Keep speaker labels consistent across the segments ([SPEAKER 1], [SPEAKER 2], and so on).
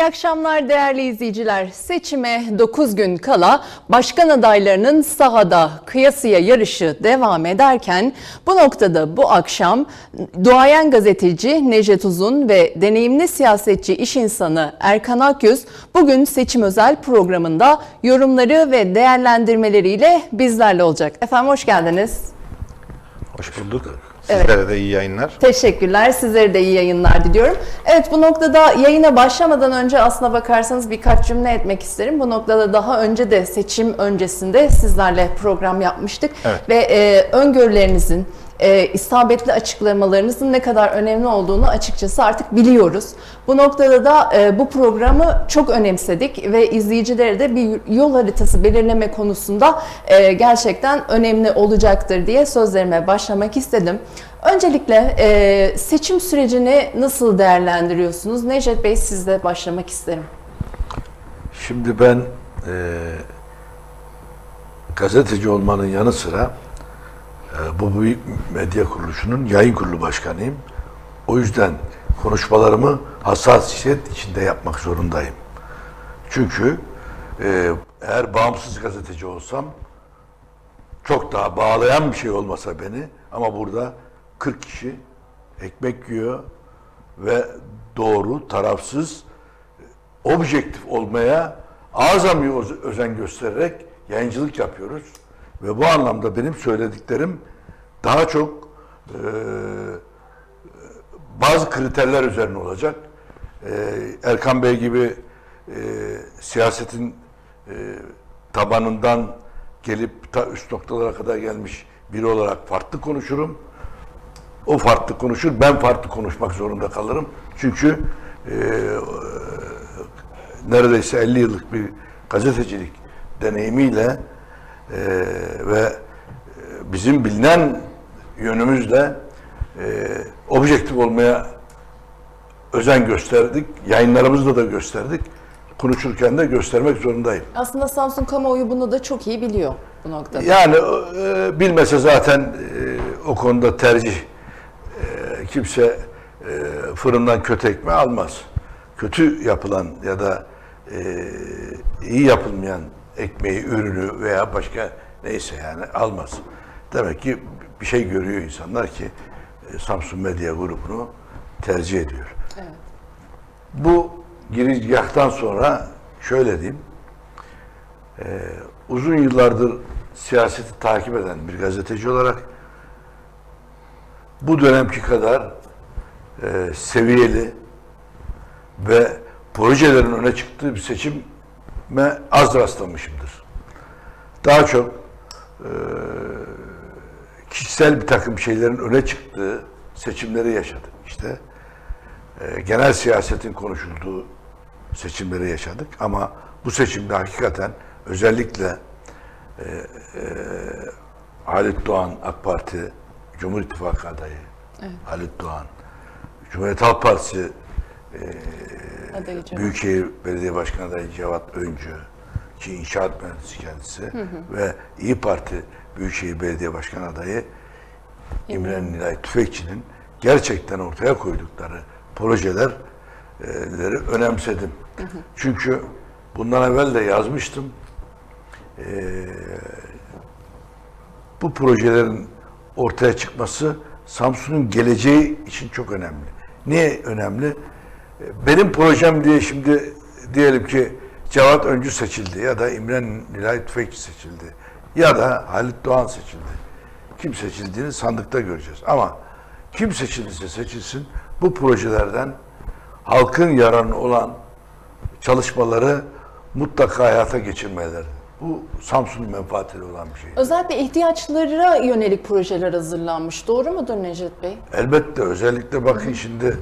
[SPEAKER 1] İyi akşamlar değerli izleyiciler. Seçime 9 gün kala başkan adaylarının sahada kıyasıya yarışı devam ederken bu noktada bu akşam duayen gazeteci Necdet Uzun ve deneyimli siyasetçi iş insanı Erkan Akyüz bugün seçim özel programında yorumları ve değerlendirmeleriyle bizlerle olacak. Efendim hoş geldiniz.
[SPEAKER 2] Hoş bulduk. Sizlere de iyi yayınlar.
[SPEAKER 1] Teşekkürler. Sizlere de iyi yayınlar diliyorum. Evet bu noktada yayına başlamadan önce aslına bakarsanız birkaç cümle etmek isterim. Bu noktada daha önce de seçim öncesinde sizlerle program yapmıştık.
[SPEAKER 2] Evet.
[SPEAKER 1] Ve e, öngörülerinizin, e, isabetli açıklamalarınızın ne kadar önemli olduğunu açıkçası artık biliyoruz. Bu noktada da e, bu programı çok önemsedik ve izleyicilere de bir yol haritası belirleme konusunda e, gerçekten önemli olacaktır diye sözlerime başlamak istedim. Öncelikle e, seçim sürecini nasıl değerlendiriyorsunuz? Necdet Bey sizle başlamak isterim.
[SPEAKER 3] Şimdi ben eee, gazeteci olmanın yanı sıra bu büyük medya kuruluşunun yayın kurulu başkanıyım. O yüzden konuşmalarımı hassasiyet içinde yapmak zorundayım. Çünkü eee, eğer bağımsız gazeteci olsam çok daha bağlayan bir şey olmasa beni ama burada 40 kişi ekmek yiyor ve doğru, tarafsız, objektif olmaya azami öz- özen göstererek yayıncılık yapıyoruz. Ve bu anlamda benim söylediklerim daha çok eee, bazı kriterler üzerine olacak. Eee, Erkan Bey gibi eee, siyasetin eee, tabanından gelip ta üst noktalara kadar gelmiş biri olarak farklı konuşurum. O farklı konuşur, ben farklı konuşmak zorunda kalırım. Çünkü eee neredeyse 50 yıllık bir gazetecilik deneyimiyle eee, ve eee, bizim bilinen yönümüzle eee, objektif olmaya özen gösterdik. Yayınlarımızda da gösterdik. Konuşurken de göstermek zorundayım.
[SPEAKER 1] Aslında Samsun kamuoyu bunu da çok iyi biliyor bu noktada.
[SPEAKER 3] Yani e, bilmese zaten e, o konuda tercih e, kimse e, fırından kötü ekmeği almaz. Kötü yapılan ya da e, iyi yapılmayan ekmeği, ürünü veya başka neyse yani almaz. Demek ki bir şey görüyor insanlar ki e, Samsun Medya grubunu tercih ediyor.
[SPEAKER 1] Evet.
[SPEAKER 3] Bu girizgahtan sonra şöyle diyeyim. Ee, uzun yıllardır siyaseti takip eden bir gazeteci olarak bu dönemki kadar e, seviyeli ve projelerin öne çıktığı bir seçime az rastlamışımdır. Daha çok e, kişisel bir takım şeylerin öne çıktığı seçimleri yaşadık. İşte e, genel siyasetin konuşulduğu seçimleri yaşadık ama bu seçimde hakikaten özellikle e, e, Halit Doğan AK Parti Cumhur İttifakı adayı Halit Doğan Cumhuriyet Halk Partisi
[SPEAKER 1] Cem.
[SPEAKER 3] Büyükşehir Belediye Başkanı adayı Cevat Öncü ki inşaat mühendisi kendisi ve İyi Parti Büyükşehir Belediye Başkanı adayı İmren Nilay Tüfekçi'nin gerçekten ortaya koydukları projeleri önemsedim. Çünkü bundan evvel de yazmıştım. Ee, bu projelerin ortaya çıkması Samsun'un geleceği için çok önemli. Niye önemli? Benim projem diye şimdi diyelim ki Cevat Öncü seçildi ya da İmren Nilay Tüfekçi seçildi ya da Halit Doğan seçildi. Kim seçildiğini sandıkta göreceğiz. Ama kim seçilirse seçilsin bu projelerden halkın yararına olan çalışmaları mutlaka hayata geçirmeleri. Bu Samsun'un menfaatleri olan bir şey.
[SPEAKER 1] Özellikle ihtiyaçlara yönelik projeler hazırlanmış. Doğru mudur Necdet Bey?
[SPEAKER 3] Elbette özellikle bakın şimdi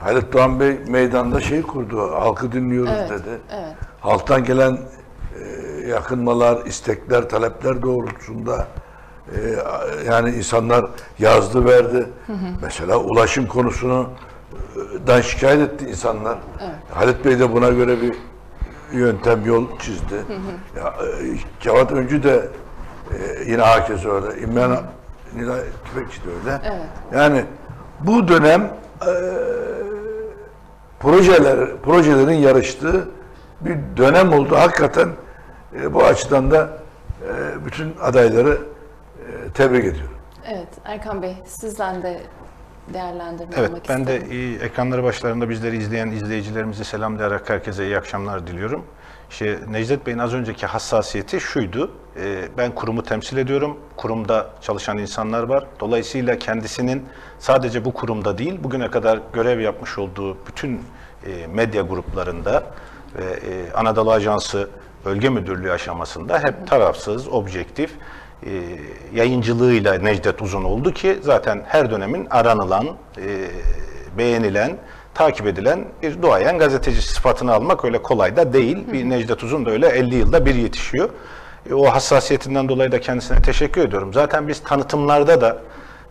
[SPEAKER 3] Halit Doğan Bey meydanda şey kurdu, halkı dinliyoruz
[SPEAKER 1] Evet,
[SPEAKER 3] dedi.
[SPEAKER 1] evet.
[SPEAKER 3] Halktan gelen e, yakınmalar, istekler, talepler doğrultusunda e, yani insanlar yazdı verdi. Mesela ulaşım konusunu e, dan şikayet etti insanlar. Halit Bey de buna göre bir yöntem, yol çizdi. Ya, e, Cevat Öncü de e, yine herkes öyle. İmran Nilay Tüfekçi de öyle.
[SPEAKER 1] Evet.
[SPEAKER 3] Yani bu dönem e, projeler projelerin yarıştığı bir dönem oldu. Hakikaten e, bu açıdan da e, bütün adayları e, tebrik ediyorum.
[SPEAKER 1] Evet Erkan Bey sizden de değerlendirme
[SPEAKER 2] Evet,
[SPEAKER 1] almak
[SPEAKER 2] ben de ekranları başlarında bizleri izleyen izleyicilerimizi selamlayarak herkese iyi akşamlar diliyorum. İşte Necdet Bey'in az önceki hassasiyeti şuydu, e, ben kurumu temsil ediyorum, kurumda çalışan insanlar var. Dolayısıyla kendisinin sadece bu kurumda değil, bugüne kadar görev yapmış olduğu bütün e, medya gruplarında ve e, Anadolu Ajansı Bölge Müdürlüğü aşamasında hep tarafsız, objektif, e, yayıncılığıyla Necdet Uzun oldu ki zaten her dönemin aranılan, e, beğenilen, takip edilen bir duayen gazeteci sıfatını almak öyle kolay da değil. Bir Necdet Uzun da öyle 50 yılda bir yetişiyor. E, o hassasiyetinden dolayı da kendisine teşekkür ediyorum. Zaten biz tanıtımlarda da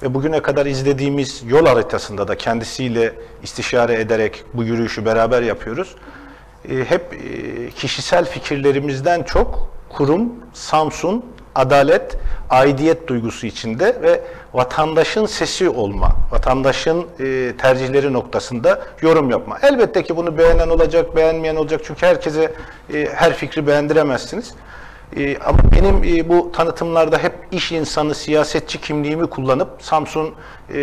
[SPEAKER 2] ve bugüne kadar izlediğimiz yol haritasında da kendisiyle istişare ederek bu yürüyüşü beraber yapıyoruz. E, hep kişisel fikirlerimizden çok kurum, Samsun, adalet, aidiyet duygusu içinde ve vatandaşın sesi olma, vatandaşın e, tercihleri noktasında yorum yapma. Elbette ki bunu beğenen olacak, beğenmeyen olacak çünkü herkese e, her fikri beğendiremezsiniz. E, ama benim e, bu tanıtımlarda hep iş insanı, siyasetçi kimliğimi kullanıp Samsun e,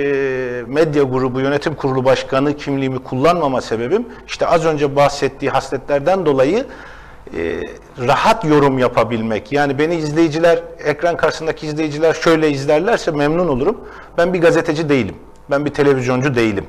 [SPEAKER 2] Medya Grubu Yönetim Kurulu Başkanı kimliğimi kullanmama sebebim işte az önce bahsettiği hasletlerden dolayı e, rahat yorum yapabilmek. Yani beni izleyiciler, ekran karşısındaki izleyiciler şöyle izlerlerse memnun olurum. Ben bir gazeteci değilim. Ben bir televizyoncu değilim.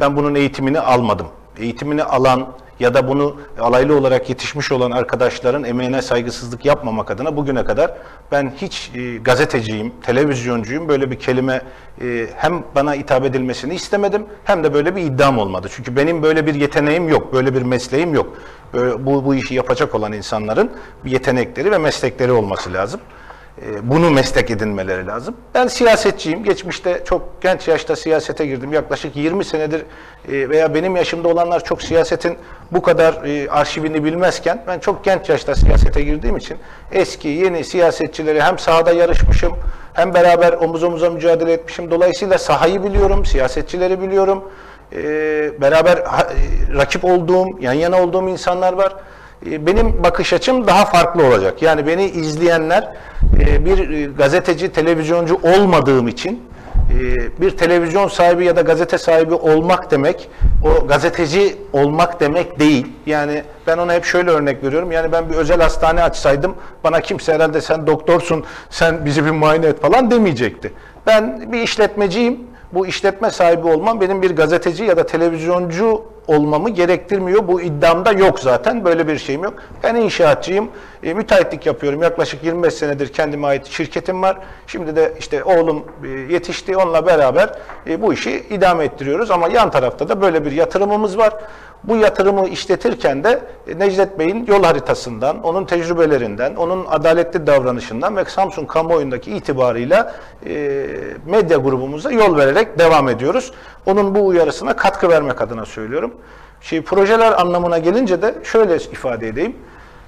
[SPEAKER 2] Ben bunun eğitimini almadım. Eğitimini alan ya da bunu alaylı olarak yetişmiş olan arkadaşların emeğine saygısızlık yapmamak adına bugüne kadar ben hiç e, gazeteciyim, televizyoncuyum böyle bir kelime e, hem bana hitap edilmesini istemedim hem de böyle bir iddiam olmadı. Çünkü benim böyle bir yeteneğim yok, böyle bir mesleğim yok. Böyle, bu, bu işi yapacak olan insanların yetenekleri ve meslekleri olması lazım. E, bunu meslek edinmeleri lazım. Ben siyasetçiyim. Geçmişte çok genç yaşta siyasete girdim. Yaklaşık 20 senedir e, veya benim yaşımda olanlar çok siyasetin bu kadar e, arşivini bilmezken ben çok genç yaşta siyasete girdiğim için eski yeni siyasetçileri hem sahada yarışmışım hem beraber omuz omuza mücadele etmişim. Dolayısıyla sahayı biliyorum, siyasetçileri biliyorum. E, beraber e, rakip olduğum, yan yana olduğum insanlar var. E, benim bakış açım daha farklı olacak. Yani beni izleyenler e, bir e, gazeteci, televizyoncu olmadığım için e, bir televizyon sahibi ya da gazete sahibi olmak demek, o gazeteci olmak demek değil. Yani ben ona hep şöyle örnek veriyorum. Yani ben bir özel hastane açsaydım bana kimse herhalde sen doktorsun, sen bizi bir muayene et falan demeyecekti. Ben bir işletmeciyim. Bu işletme sahibi olmam benim bir gazeteci ya da televizyoncu olmamı gerektirmiyor. Bu iddiamda yok zaten. Böyle bir şeyim yok. Ben inşaatçıyım. E, müteahhitlik yapıyorum. Yaklaşık 25 senedir kendime ait şirketim var. Şimdi de işte oğlum e, yetişti. Onunla beraber e, bu işi idame ettiriyoruz. Ama yan tarafta da böyle bir yatırımımız var. Bu yatırımı işletirken de e, Necdet Bey'in yol haritasından, onun tecrübelerinden, onun adaletli davranışından ve Samsun kamuoyundaki itibarıyla e, medya grubumuza yol vererek devam ediyoruz. Onun bu uyarısına katkı vermek adına söylüyorum. Şey, projeler anlamına gelince de şöyle ifade edeyim.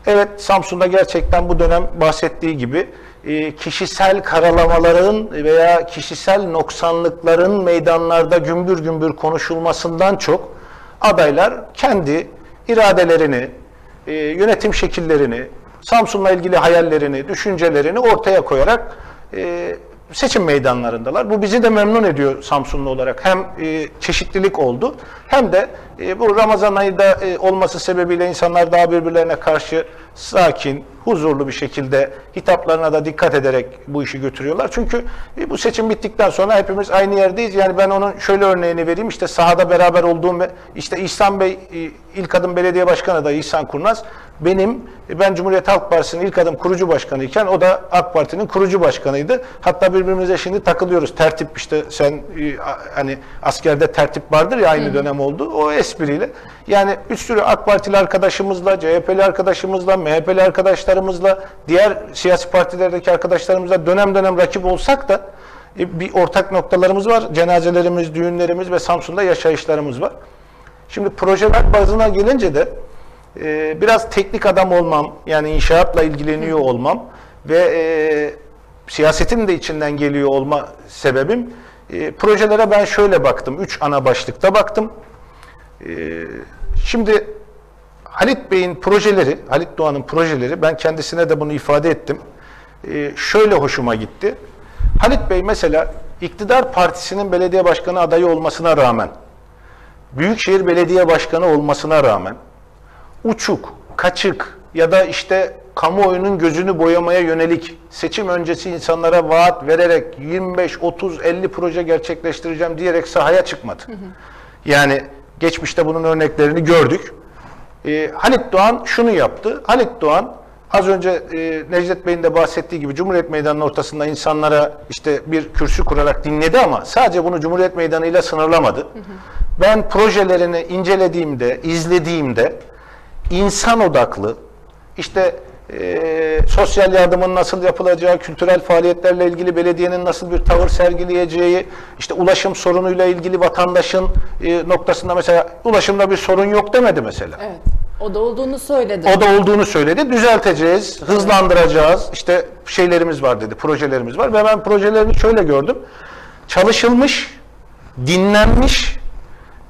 [SPEAKER 2] Evet Samsun'da gerçekten bu dönem bahsettiği gibi e, kişisel karalamaların veya kişisel noksanlıkların meydanlarda gümbür gümbür konuşulmasından çok adaylar kendi iradelerini, e, yönetim şekillerini, Samsun'la ilgili hayallerini, düşüncelerini ortaya koyarak e, seçim meydanlarındalar. Bu bizi de memnun ediyor Samsunlu olarak. Hem e, çeşitlilik oldu hem de e, bu Ramazan ayı da e, olması sebebiyle insanlar daha birbirlerine karşı sakin, huzurlu bir şekilde hitaplarına da dikkat ederek bu işi götürüyorlar. Çünkü e, bu seçim bittikten sonra hepimiz aynı yerdeyiz. Yani ben onun şöyle örneğini vereyim. İşte sahada beraber olduğum ve işte İhsan Bey e, ilk adım belediye başkanı da İhsan Kurnaz benim e, ben Cumhuriyet Halk Partisi'nin ilk adım kurucu başkanıyken o da AK Parti'nin kurucu başkanıydı. Hatta birbirimize şimdi takılıyoruz. Tertip işte sen hani askerde tertip vardır ya aynı dönem oldu. O espriyle. Yani üç sürü AK Partili arkadaşımızla, CHP'li arkadaşımızla, MHP'li arkadaşlarımızla, diğer siyasi partilerdeki arkadaşlarımızla dönem dönem rakip olsak da e, bir ortak noktalarımız var. Cenazelerimiz, düğünlerimiz ve Samsun'da yaşayışlarımız var. Şimdi projeler bazına gelince de e, biraz teknik adam olmam, yani inşaatla ilgileniyor olmam ve e, siyasetin de içinden geliyor olma sebebim e, projelere ben şöyle baktım. Üç ana başlıkta baktım. E, şimdi Halit Bey'in projeleri, Halit Doğan'ın projeleri, ben kendisine de bunu ifade ettim. Ee, şöyle hoşuma gitti. Halit Bey mesela iktidar partisinin belediye başkanı adayı olmasına rağmen, Büyükşehir Belediye Başkanı olmasına rağmen, uçuk, kaçık ya da işte kamuoyunun gözünü boyamaya yönelik seçim öncesi insanlara vaat vererek 25, 30, 50 proje gerçekleştireceğim diyerek sahaya çıkmadı. Yani geçmişte bunun örneklerini gördük. Ee, Halit Doğan şunu yaptı. Halit Doğan az önce e, Necdet Bey'in de bahsettiği gibi Cumhuriyet Meydanı'nın ortasında insanlara işte bir kürsü kurarak dinledi ama sadece bunu Cumhuriyet Meydanı'yla sınırlamadı. Ben projelerini incelediğimde, izlediğimde insan odaklı, işte e, sosyal yardımın nasıl yapılacağı, kültürel faaliyetlerle ilgili belediyenin nasıl bir tavır sergileyeceği, işte ulaşım sorunuyla ilgili vatandaşın e, noktasında mesela ulaşımda bir sorun yok demedi mesela.
[SPEAKER 1] Evet. O da olduğunu söyledi.
[SPEAKER 2] O da olduğunu söyledi. Düzelteceğiz, hızlandıracağız. İşte şeylerimiz var dedi, projelerimiz var. Ve ben projelerini şöyle gördüm. Çalışılmış, dinlenmiş,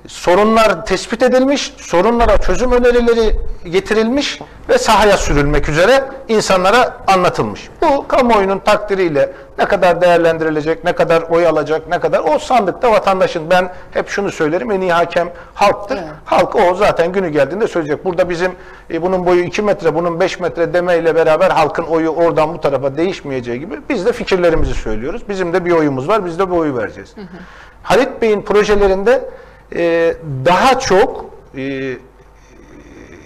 [SPEAKER 2] sorunlar tespit edilmiş, sorunlara çözüm önerileri getirilmiş ve sahaya sürülmek üzere insanlara anlatılmış. Bu kamuoyunun takdiriyle ne kadar değerlendirilecek, ne kadar oy alacak, ne kadar o sandıkta vatandaşın ben hep şunu söylerim en iyi hakem halktır.
[SPEAKER 1] Evet.
[SPEAKER 2] Halk o zaten günü geldiğinde söyleyecek. Burada bizim e, bunun boyu 2 metre, bunun 5 metre demeyle beraber halkın oyu oradan bu tarafa değişmeyeceği gibi biz de fikirlerimizi söylüyoruz. Bizim de bir oyumuz var, biz de bu oyu vereceğiz. Halit Bey'in projelerinde e, daha çok e,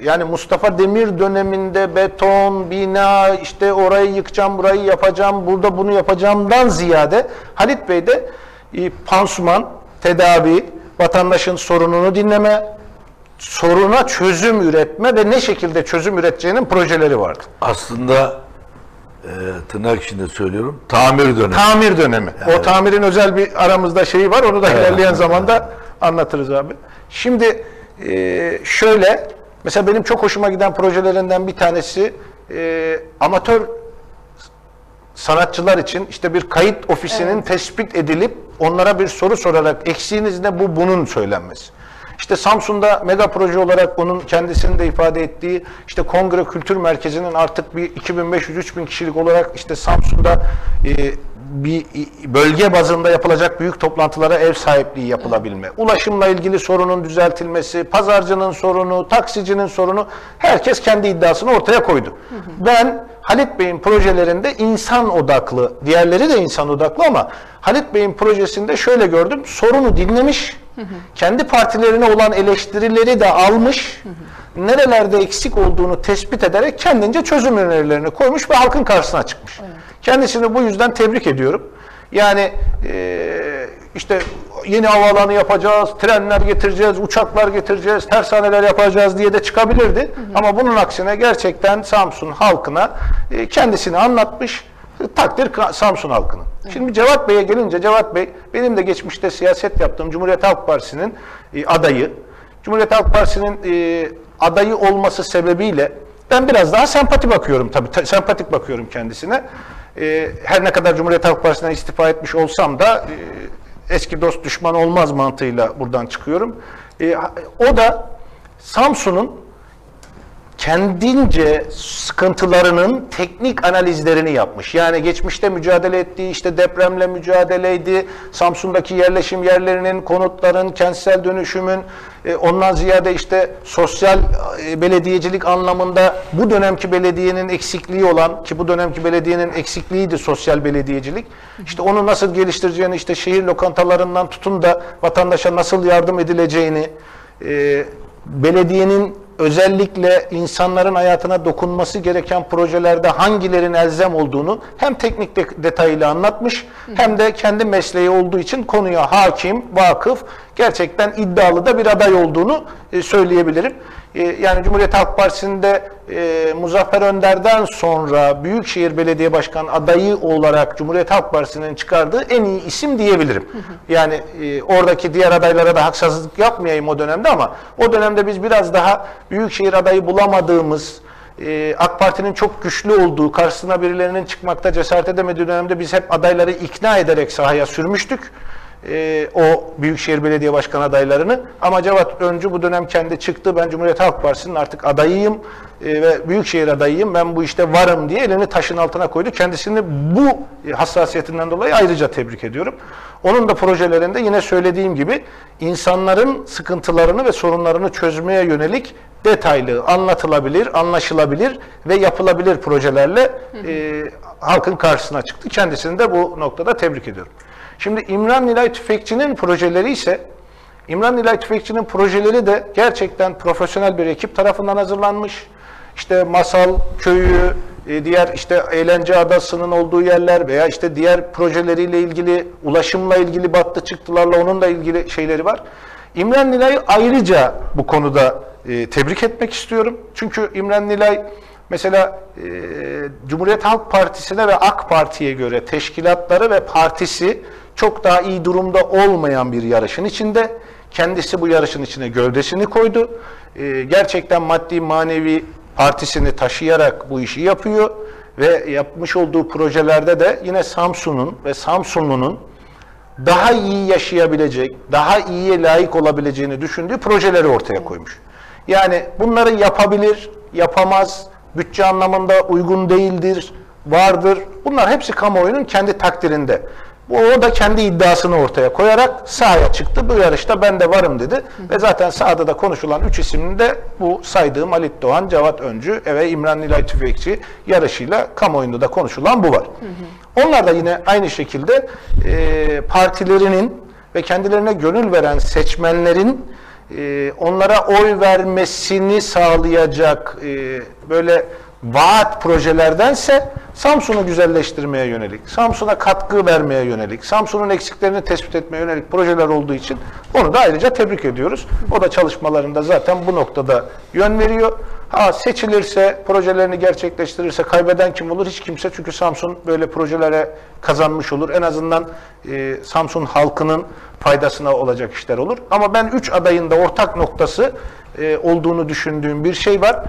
[SPEAKER 2] yani Mustafa Demir döneminde beton, bina, işte orayı yıkacağım, burayı yapacağım, burada bunu yapacağımdan ziyade Halit Bey de e, pansuman, tedavi, vatandaşın sorununu dinleme, soruna çözüm üretme ve ne şekilde çözüm üreteceğinin projeleri vardı.
[SPEAKER 3] Aslında e, tırnak içinde söylüyorum tamir dönemi.
[SPEAKER 2] Tamir dönemi. O tamirin özel bir aramızda şeyi var. Onu da ilerleyen zamanda anlatırız abi. Şimdi e, şöyle mesela benim çok hoşuma giden projelerinden bir tanesi e, amatör sanatçılar için işte bir kayıt ofisinin tespit edilip onlara bir soru sorarak eksiğiniz ne bu bunun söylenmesi. İşte Samsun'da mega proje olarak onun kendisinin de ifade ettiği işte kongre kültür merkezinin artık bir 2500-3000 kişilik olarak işte Samsun'da e, bir bölge bazında yapılacak büyük toplantılara ev sahipliği yapılabilme. Ulaşımla ilgili sorunun düzeltilmesi, pazarcının sorunu, taksicinin sorunu herkes kendi iddiasını ortaya koydu. Ben Halit Bey'in projelerinde insan odaklı, diğerleri de insan odaklı ama Halit Bey'in projesinde şöyle gördüm. Sorunu dinlemiş, kendi partilerine olan eleştirileri de almış, nerelerde eksik olduğunu tespit ederek kendince çözüm önerilerini koymuş ve halkın karşısına çıkmış. Kendisini bu yüzden tebrik ediyorum. Yani eee, işte yeni havaalanı yapacağız, trenler getireceğiz, uçaklar getireceğiz, tersaneler yapacağız diye de çıkabilirdi. Ama bunun aksine gerçekten Samsun halkına e, kendisini anlatmış, takdir Ka- Samsun halkının. Şimdi Cevat Bey'e gelince Cevat Bey benim de geçmişte siyaset yaptığım Cumhuriyet Halk Partisi'nin e, adayı. Cumhuriyet Halk Partisi'nin e, adayı olması sebebiyle ben biraz daha sempati bakıyorum tabii. ta- sempatik bakıyorum kendisine. E, her ne kadar Cumhuriyet Halk Partisi'nden istifa etmiş olsam da e, eski dost düşman olmaz mantığıyla buradan çıkıyorum. E, o da Samsun'un kendince sıkıntılarının teknik analizlerini yapmış. Yani geçmişte mücadele ettiği işte depremle mücadeleydi, Samsun'daki yerleşim yerlerinin, konutların, kentsel dönüşümün, e, ondan ziyade işte sosyal e, belediyecilik anlamında bu dönemki belediyenin eksikliği olan ki bu dönemki belediyenin eksikliğiydi sosyal belediyecilik. İşte onu nasıl geliştireceğini, işte şehir lokantalarından tutun da vatandaşa nasıl yardım edileceğini, e, belediyenin özellikle insanların hayatına dokunması gereken projelerde hangilerin elzem olduğunu hem teknik de- detayıyla anlatmış hem de kendi mesleği olduğu için konuya hakim, vakıf, gerçekten iddialı da bir aday olduğunu e, söyleyebilirim. E, yani Cumhuriyet Halk Partisi'nde e, Muzaffer Önder'den sonra Büyükşehir Belediye Başkan adayı olarak Cumhuriyet Halk Partisi'nin çıkardığı en iyi isim diyebilirim. Yani e, oradaki diğer adaylara da haksızlık yapmayayım o dönemde ama o dönemde biz biraz daha Büyükşehir adayı bulamadığımız, e, AK Parti'nin çok güçlü olduğu, karşısına birilerinin çıkmakta cesaret edemediği dönemde biz hep adayları ikna ederek sahaya sürmüştük. E, o Büyükşehir Belediye Başkan adaylarını. Ama Cevat Öncü bu dönem kendi çıktı. Ben Cumhuriyet Halk Partisi'nin artık adayıyım e, ve Büyükşehir adayıyım. Ben bu işte varım diye elini taşın altına koydu. Kendisini bu hassasiyetinden dolayı ayrıca tebrik ediyorum. Onun da projelerinde yine söylediğim gibi insanların sıkıntılarını ve sorunlarını çözmeye yönelik detaylı, anlatılabilir, anlaşılabilir ve yapılabilir projelerle e, halkın karşısına çıktı. Kendisini de bu noktada tebrik ediyorum. Şimdi İmran Nilay Tüfekçi'nin projeleri ise İmran Nilay Tüfekçi'nin projeleri de gerçekten profesyonel bir ekip tarafından hazırlanmış. İşte Masal Köyü, e, diğer işte Eğlence Adası'nın olduğu yerler veya işte diğer projeleriyle ilgili, ulaşımla ilgili battı çıktılarla onunla ilgili şeyleri var. İmran Nilay'ı ayrıca bu konuda e, tebrik etmek istiyorum. Çünkü İmran Nilay mesela e, Cumhuriyet Halk Partisi'ne ve AK Parti'ye göre teşkilatları ve partisi çok daha iyi durumda olmayan bir yarışın içinde. Kendisi bu yarışın içine gövdesini koydu. E, gerçekten maddi manevi partisini taşıyarak bu işi yapıyor ve yapmış olduğu projelerde de yine Samsun'un ve Samsunlu'nun daha iyi yaşayabilecek, daha iyiye layık olabileceğini düşündüğü projeleri ortaya koymuş. Yani bunları yapabilir, yapamaz, bütçe anlamında uygun değildir, vardır. Bunlar hepsi kamuoyunun kendi takdirinde. Bu o da kendi iddiasını ortaya koyarak sahaya çıktı. Bu yarışta ben de varım dedi. Ve zaten sahada da konuşulan üç ismin de bu saydığım Halit Doğan, Cevat Öncü ve İmran Nilay Tüfekçi yarışıyla kamuoyunda da konuşulan bu var. Onlar da yine aynı şekilde e, partilerinin ve kendilerine gönül veren seçmenlerin e, onlara oy vermesini sağlayacak e, böyle vaat projelerdense Samsun'u güzelleştirmeye yönelik, Samsun'a katkı vermeye yönelik, Samsun'un eksiklerini tespit etmeye yönelik projeler olduğu için onu da ayrıca tebrik ediyoruz. O da çalışmalarında zaten bu noktada yön veriyor. Ha seçilirse, projelerini gerçekleştirirse kaybeden kim olur? Hiç kimse. Çünkü Samsun böyle projelere kazanmış olur. En azından e, Samsun halkının faydasına olacak işler olur. Ama ben üç adayın da ortak noktası e, olduğunu düşündüğüm bir şey var.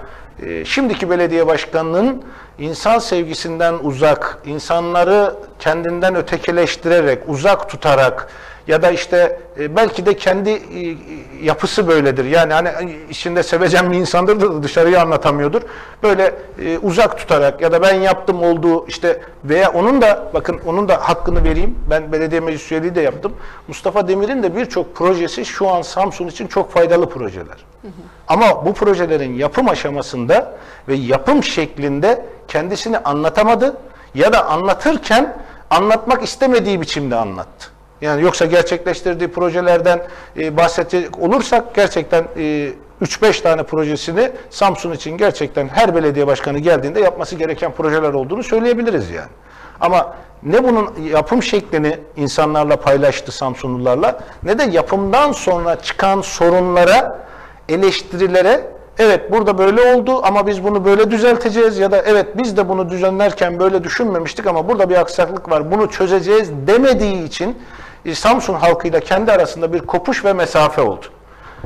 [SPEAKER 2] E, şimdiki belediye başkanının insan sevgisinden uzak, insanları kendinden ötekileştirerek, uzak tutarak ya da işte e, belki de kendi e, yapısı böyledir. Yani hani içinde sevecen bir insandır da dışarıya anlatamıyordur. Böyle e, uzak tutarak ya da ben yaptım olduğu işte veya onun da bakın onun da hakkını vereyim. Ben belediye meclis üyeliği de yaptım. Mustafa Demir'in de birçok projesi şu an Samsun için çok faydalı projeler. Ama bu projelerin yapım aşamasında ve yapım şeklinde kendisini anlatamadı ya da anlatırken anlatmak istemediği biçimde anlattı. Yani yoksa gerçekleştirdiği projelerden e, bahsedecek olursak gerçekten e, 3-5 tane projesini Samsun için gerçekten her belediye başkanı geldiğinde yapması gereken projeler olduğunu söyleyebiliriz yani. Ama ne bunun yapım şeklini insanlarla paylaştı Samsunlularla ne de yapımdan sonra çıkan sorunlara, eleştirilere evet burada böyle oldu ama biz bunu böyle düzelteceğiz ya da evet biz de bunu düzenlerken böyle düşünmemiştik ama burada bir aksaklık var bunu çözeceğiz demediği için Samsun halkıyla kendi arasında bir kopuş ve mesafe oldu.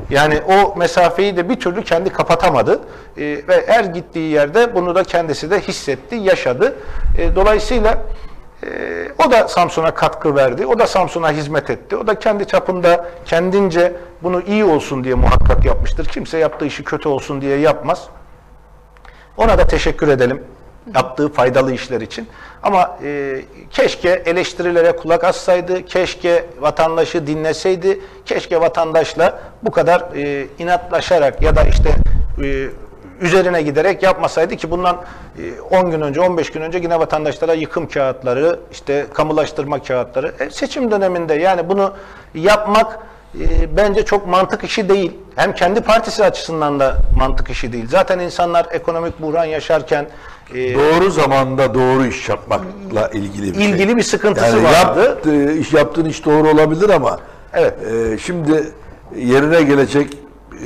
[SPEAKER 2] Yani o mesafeyi de bir türlü kendi kapatamadı E, ve her gittiği yerde bunu da kendisi de hissetti, yaşadı. E, dolayısıyla e, o da Samsun'a katkı verdi, o da Samsun'a hizmet etti. O da kendi çapında kendince bunu iyi olsun diye muhakkak yapmıştır. Kimse yaptığı işi kötü olsun diye yapmaz. Ona da teşekkür edelim yaptığı faydalı işler için. Ama e, keşke eleştirilere kulak assaydı, keşke vatandaşı dinleseydi, keşke vatandaşla bu kadar e, inatlaşarak ya da işte e, üzerine giderek yapmasaydı ki bundan e, 10 gün önce, 15 gün önce yine vatandaşlara yıkım kağıtları, işte kamulaştırma kağıtları, e, seçim döneminde yani bunu yapmak e, bence çok mantık işi değil. Hem kendi partisi açısından da mantık işi değil. Zaten insanlar ekonomik buhran yaşarken e,
[SPEAKER 3] Doğru zamanda doğru iş yapmakla ilgili bir şey.
[SPEAKER 2] ilgili bir sıkıntısı
[SPEAKER 3] Yani
[SPEAKER 2] vardı.
[SPEAKER 3] yaptığı, iş yaptığın iş doğru olabilir ama
[SPEAKER 2] Evet.
[SPEAKER 3] e, şimdi yerine gelecek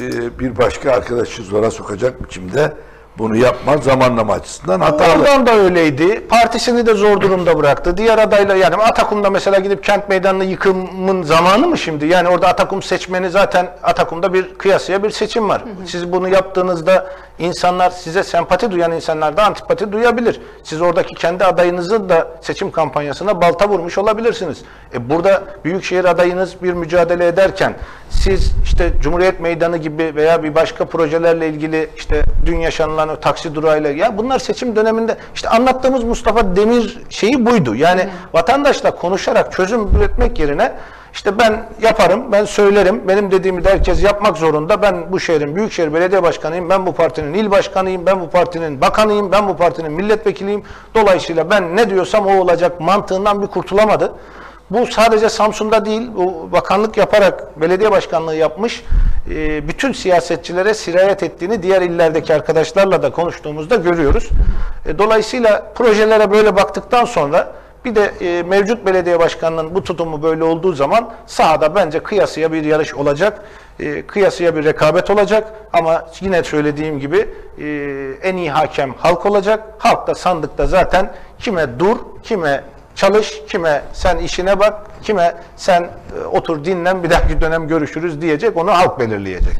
[SPEAKER 3] e, bir başka arkadaşı zora sokacak biçimde bunu yapma zamanlama açısından hatalı.
[SPEAKER 2] Oradan da öyleydi. Partisini de zor durumda bıraktı. Diğer adayla yani Atakum'da mesela gidip kent meydanını yıkımın zamanı mı şimdi? Yani orada Atakum seçmeni zaten Atakum'da bir kıyasıya bir seçim var. Siz bunu yaptığınızda insanlar size sempati duyan insanlar da antipati duyabilir. Siz oradaki kendi adayınızın da seçim kampanyasına balta vurmuş olabilirsiniz. E burada büyükşehir adayınız bir mücadele ederken siz işte Cumhuriyet Meydanı gibi veya bir başka projelerle ilgili işte dün yaşanılan o taksi durağıyla ya bunlar seçim döneminde işte anlattığımız Mustafa Demir şeyi buydu. Yani vatandaşla konuşarak çözüm üretmek yerine işte ben yaparım, ben söylerim, benim dediğimi de herkes yapmak zorunda. Ben bu şehrin Büyükşehir Belediye Başkanıyım, ben bu partinin il başkanıyım, ben bu partinin bakanıyım, ben bu partinin milletvekiliyim. Dolayısıyla ben ne diyorsam o olacak mantığından bir kurtulamadı. Bu sadece Samsun'da değil, bu bakanlık yaparak belediye başkanlığı yapmış e, bütün siyasetçilere sirayet ettiğini diğer illerdeki arkadaşlarla da konuştuğumuzda görüyoruz. E, Dolayısıyla projelere böyle baktıktan sonra bir de e, mevcut belediye başkanının bu tutumu böyle olduğu zaman sahada bence kıyasıya bir yarış olacak. Kıyasıya bir rekabet olacak ama yine söylediğim gibi en iyi hakem halk olacak. Halk da sandıkta zaten kime dur, kime çalış, kime sen işine bak, kime sen e, otur dinlen bir dahaki dönem görüşürüz diyecek. Onu halk belirleyecek.